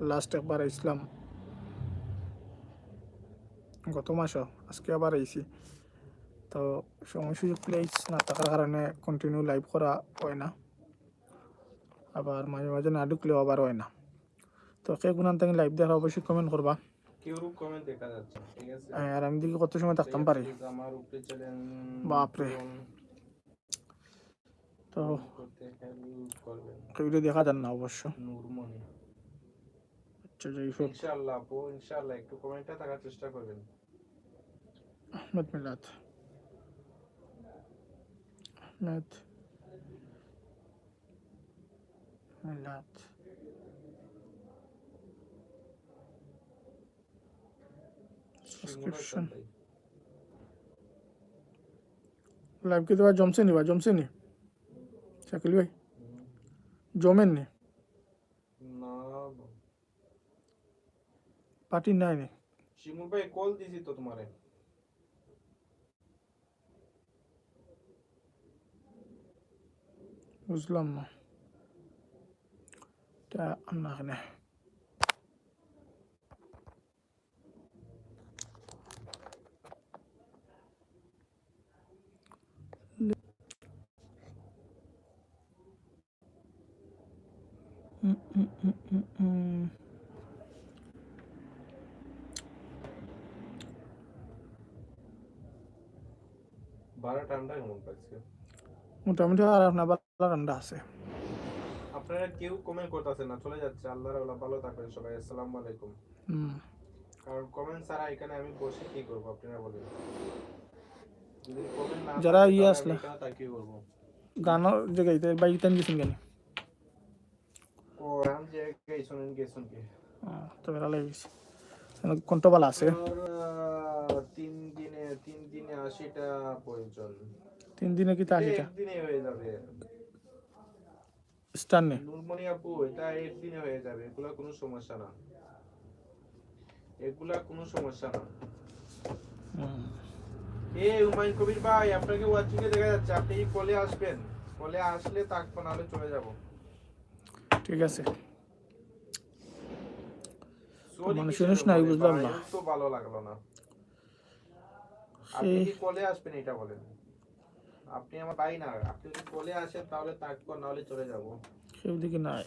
Last একবার আইসলাম গত মাসও আজকে আবার আইছি। তো সময় সুযোগ প্লেস না থাকার কারণে কন্টিনিউ লাইভ করা হয় না। আবার মাঝে মাঝে না ঢুকলেও আবার হয় না। তো কে গুণান থেকে লাইভ দেখা অবশ্যই কমেন্ট করবা। হ্যাঁ, আর আমি দেখি কত সময় থাকতাম পারি। বাপরে। তো কেউ দেখা যান না অবশ্য। আচ্ছা যাই হোক ইনশাআল্লাহ আপু ইনশাআল্লাহ একটু কমেন্টে থাকার চেষ্টা করবেন আহমেদ মিলাদ আহমেদ মিলাদ সাবস্ক্রিপশন লাইভ কি তোমার জমছে নি বা জমছে নি শাকিল ভাই জমেন নি পার্টি নাই নি শিমুল ভাই কল দিছি তো তোমারে। বুঝলাম না। তা আমরা এখানে উম, ঠান্ডা কেমন মোটামুটি আর আপনার বালা ঠান্ডা আছে। আপনারা কেউ কমেন্ট করতেছেন না চলে যাচ্ছে। আল্লাহর আল্লাহ ভালো থাকবেন সবাই আসসালামু আলাইকুম। হুম। কারণ কমেন্ট ছাড়া এখানে আমি বসে কি করব আপনারা বলেন। যারা ইয়ে আসলে। করব গানও বাইক টান গেছেন কেন? কোরআন যে গেছুন গেছুন কে? তো বেড়া লাগিয়েছে কণ্ঠবালা আছে? আশিটা প্রয়োজন তিন দিনে কি তা সেটা একদিনে হয়ে যাবে। স্টার নুরমণি আপু এটা একদিনে হয়ে যাবে। এগুলা কোনো সমস্যা না। এগুলা কোনো সমস্যা না। এ হুমায়ুন কবির ভাই আপনাকে ওয়াচিং এ দেখা যাচ্ছে। আপনি কলে আসবেন। কলে আসলে থাকব নাহলে চলে যাব। ঠিক আছে। মানে শুনিস নাই, বুঝলাম না। তো ভালো লাগল না। আপনি কি কলে আসবেন এটা বলেন। আপনি আমার পাই না আপনি যদি কলে আসেন তাহলে থাকব নাহলে চলে যাব। সেদিকে দিকে নাই